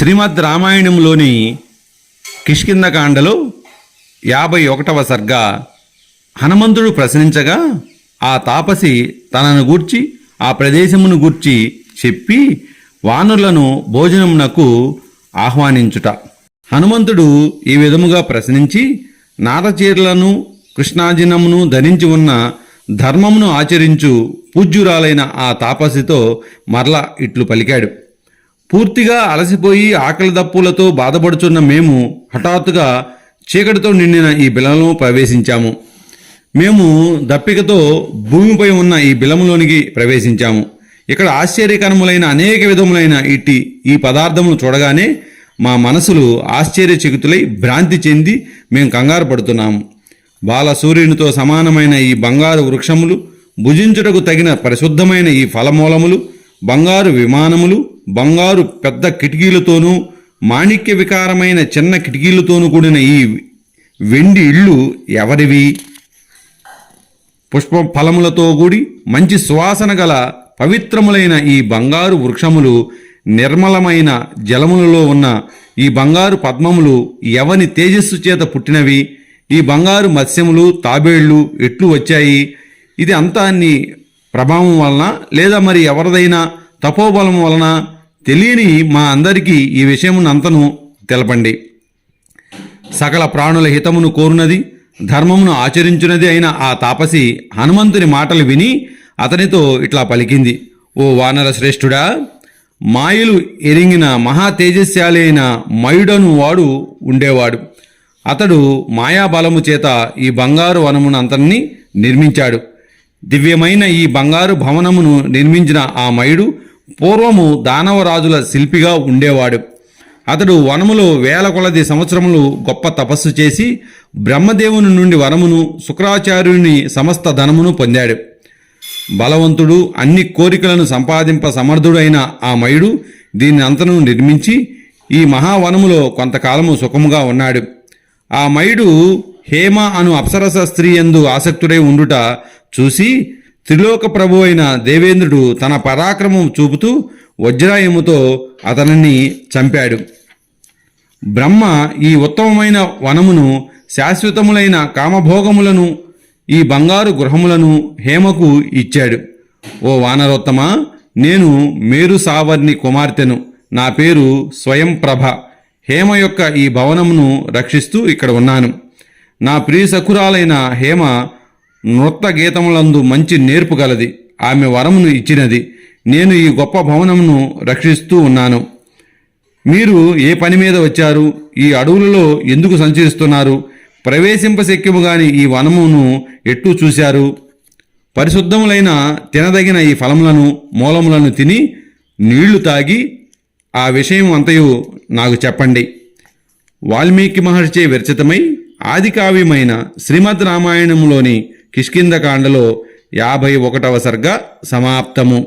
శ్రీమద్ రామాయణంలోని కిష్కిందకాండలో యాభై ఒకటవ సర్గ హనుమంతుడు ప్రశ్నించగా ఆ తాపసి తనను గూర్చి ఆ ప్రదేశమును గూర్చి చెప్పి వానరులను భోజనమునకు ఆహ్వానించుట. హనుమంతుడు ఈ విధముగా ప్రశ్నించి నారచీరలను కృష్ణాజినమును ధరించి ఉన్న ధర్మమును ఆచరించు పూజ్యురాలైన ఆ తాపసితో మరల ఇట్లు పలికాడు. పూర్తిగా అలసిపోయి ఆకలి దప్పులతో బాధపడుచున్న మేము హఠాత్తుగా చీకటితో నిండిన ఈ బిలంలో ప్రవేశించాము. మేము దప్పికతో భూమిపై ఉన్న ఈ బిలములోనికి ప్రవేశించాము. ఇక్కడ ఆశ్చర్యకరములైన అనేక విధములైన ఇట్టి ఈ పదార్థములు చూడగానే మా మనసులు ఆశ్చర్యచకితులై భ్రాంతి చెంది మేము కంగారు పడుతున్నాము. బాల సూర్యునితో సమానమైన ఈ బంగారు వృక్షములు భుజించుటకు తగిన పరిశుద్ధమైన ఈ ఫలమూలములు బంగారు విమానములు బంగారు పెద్ద కిటికీలతోనూ మాణిక్య వికారమైన చిన్న కిటికీలతోనూ కూడిన ఈ వెండి ఇళ్ళు ఎవరివి? పుష్ప ఫలములతో కూడి మంచి సువాసన గల పవిత్రములైన ఈ బంగారు వృక్షములు నిర్మలమైన జలములలో ఉన్న ఈ బంగారు పద్మములు ఎవని తేజస్సు చేత పుట్టినవి? ఈ బంగారు మత్స్యములు తాబేళ్ళు ఎట్లు వచ్చాయి? ఇది అంతా నీ ప్రభావం వలన లేదా మరి ఎవరిదైనా తపోబలం వలన తెలియని మా అందరికీ ఈ విషయమునంతను తెలపండి. సకల ప్రాణుల హితమును కోరునది ధర్మమును ఆచరించున్నది అయిన ఆ తాపసి హనుమంతుని మాటలు విని అతనితో ఇట్లా పలికింది. ఓ వానర శ్రేష్ఠుడా మాయలు ఎరిగిన మహా తేజస్శాలి అయిన మయుడను వాడు ఉండేవాడు. అతడు మాయాబలము చేత ఈ బంగారు వనమును అంతని నిర్మించాడు. దివ్యమైన ఈ బంగారు భవనమును నిర్మించిన ఆ మయుడు పూర్వము దానవరాజుల శిల్పిగా ఉండేవాడు. అతడు వనములో వేల కొలది సంవత్సరములు గొప్ప తపస్సు చేసి బ్రహ్మదేవుని నుండి వరమును శుక్రాచార్యుని సమస్త ధనమును పొందాడు. బలవంతుడు అన్ని కోరికలను సంపాదింప సమర్థుడైన ఆ మయుడు దీన్ని అంతను నిర్మించి ఈ మహావనములో కొంతకాలము సుఖముగా ఉన్నాడు. ఆ మయుడు హేమ అను అప్సరస స్త్రీ ఎందు ఆసక్తుడై ఉండుట చూసి త్రిలోక ప్రభు అయిన దేవేంద్రుడు తన పరాక్రమం చూపుతూ వజ్రాయముతో అతనిని చంపాడు. బ్రహ్మ ఈ ఉత్తమమైన వనమును శాశ్వతములైన కామభోగములను ఈ బంగారు గృహములను హేమకు ఇచ్చాడు. ఓ వానరోత్తమ నేను మేరు సావర్ణి కుమార్తెను. నా పేరు స్వయం ప్రభ. హేమ యొక్క ఈ భవనమును రక్షిస్తూ ఇక్కడ ఉన్నాను. నా ప్రియ సఖురాలైన హేమ నృత్త గీతములందు మంచి నేర్పు గలది. ఆమె వరమును ఇచ్చినది. నేను ఈ గొప్ప భవనమును రక్షిస్తూ ఉన్నాను. మీరు ఏ పని మీద వచ్చారు? ఈ అడవులలో ఎందుకు సంచరిస్తున్నారు? ప్రవేశింపశక్యము గాని ఈ వనమును ఎట్టు చూశారు? పరిశుద్ధములైన తినదగిన ఈ ఫలములను మూలములను తిని నీళ్ళు తాగి ఆ విషయం అంతయు నాకు చెప్పండి. వాల్మీకి మహర్షి విరచితమై ఆదికావ్యమైన శ్రీమద్ రామాయణంలోని కిష్కిందకాండలో యాభై ఒకటవ సర్గ సమాప్తము.